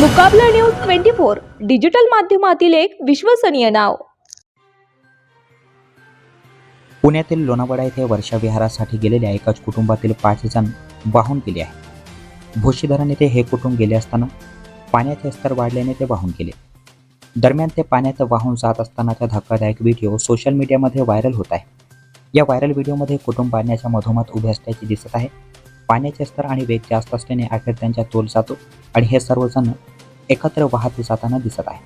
Mukabla news twenty four digital माध्यमातील एक विश्वसनीय नाव. पुण्यातील लोणावळा येथे वर्षाविहारासाठी गेलेल्या एकाच कुटुंबातील पाच जण वाहून गेले आहे भोशीधरण येथे हे कुटुंब गेले असताना पाण्याचे स्तर वाढल्याने ते वाहून गेले. दरम्यान ते पाण्यात वाहून जात असतानाचा धक्कादायक व्हिडिओ सोशल मीडियामध्ये व्हायरल होत आहे. या व्हायरल व्हिडिओमध्ये कुटुंब पाण्याच्या मधोमध उभे असल्याचे दिसत आहे. पाण्याचे स्तर आणि वेग जास्त असल्याने अखेर त्यांच्या तोल जातो आणि हे सर्वजण एकत्र वाहत जाताना दिसत आहे.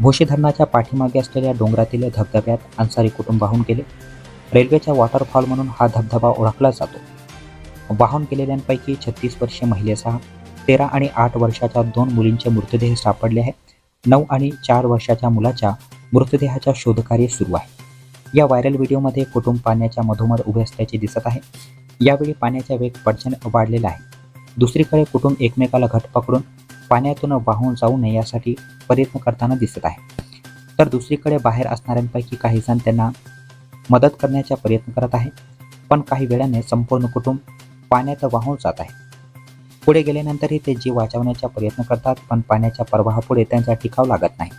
भोशी धरणाच्या पाठीमागे असलेल्या डोंगरातील धबधब्यात अन्सारी कुटुंब वाहून गेले. रेल्वेच्या वॉटरफॉल म्हणून हा धबधबा ओळखला जातो. वाहून गेलेल्यांपैकी छत्तीस वर्षीय महिलेसह तेरा आणि आठ वर्षाच्या दोन मुलींचे मृतदेह सापडले आहेत. नऊ आणि चार वर्षाच्या मुलाच्या मृतदेहाच्या शोधकार्य सुरू आहे. या व्हायरल व्हिडिओमध्ये कुटुंब पाण्याच्या मधोमध उभे असल्याचे दिसत आहे. यावेळी पाण्याचा वेग प्रचंड वाढलेला आहे. दुसरीकडे कुटुंब एकमेकाला घट पकडून पाण्यातून वाहून जाऊ नये यासाठी प्रयत्न करताना दिसत आहे. तर दुसरीकडे बाहेर असणाऱ्यांपैकी काही जण त्यांना मदत करण्याचा प्रयत्न करत आहे पण काही वेळाने संपूर्ण कुटुंब पाण्यात वाहून जात आहे. पुढे गेल्यानंतरही ते जीव वाचवण्याचा प्रयत्न करतात पण पाण्याच्या प्रवाहापुढे त्यांचा टिकाव लागत नाही.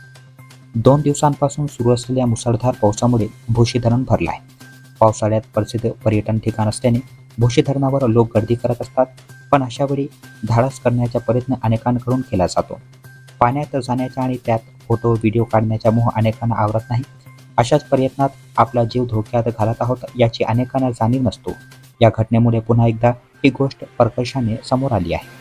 दोन दिवसांपासून सुरू असलेल्या मुसळधार पावसामुळे भूशी धरण भरलं आहे. पावसाळ्यात प्रसिद्ध पर्यटन ठिकाण असल्याने भोशी धरणावर लोक गर्दी करत असतात पण अशावेळी धाडस करण्याचा प्रयत्न अनेकांकडून केला जातो. पाण्यात जाण्याचा आणि त्यात फोटो व्हिडिओ काढण्याचा मोह अनेकांना आवरत नाही. अशाच प्रयत्नात आपला जीव धोक्यात घालत आहोत याची अनेकांना जाणीव नसतो. या घटनेमुळे पुन्हा एकदा ही गोष्ट प्रकर्षाने समोर आली आहे.